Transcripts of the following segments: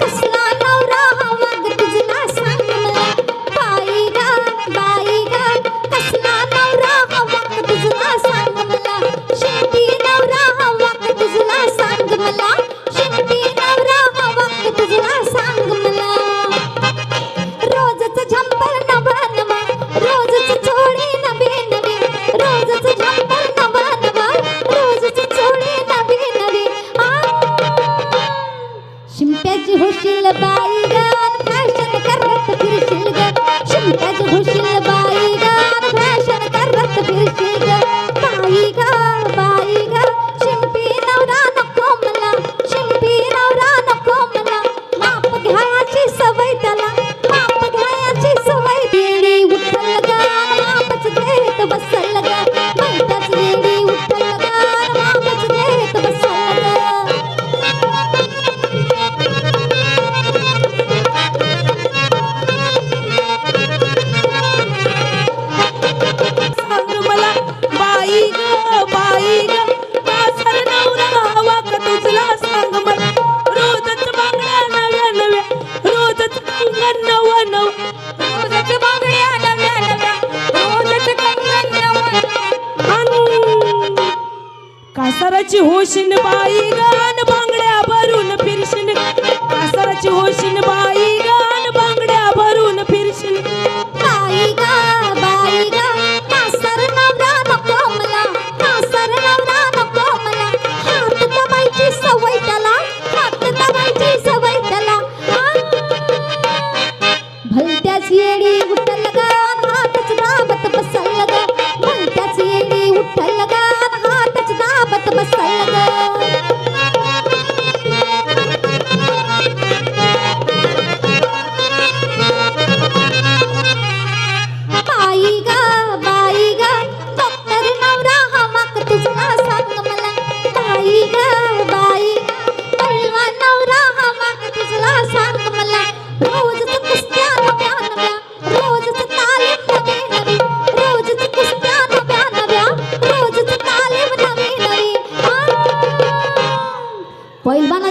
like a Chile, país. कासाराची होशीन बाई गान बांगड्या भरून फिरशीन. कासाराची होशीन बाई गान बांगड्या भरून फिरशीन. बाई गा बाई गा कासार नवरा नको मला कासार नवरा नको मला. हात दबायची भलत्याच येडी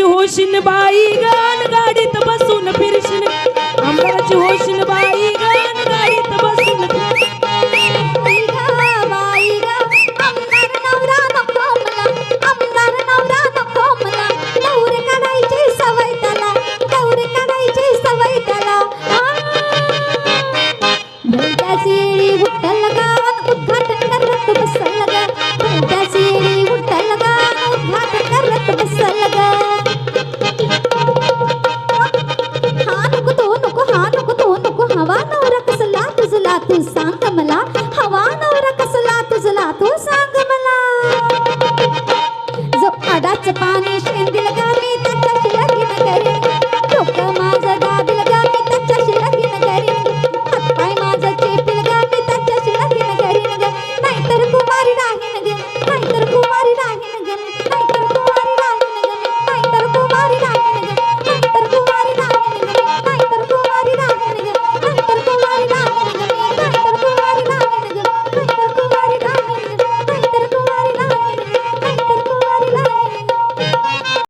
होशीन बाई गाण.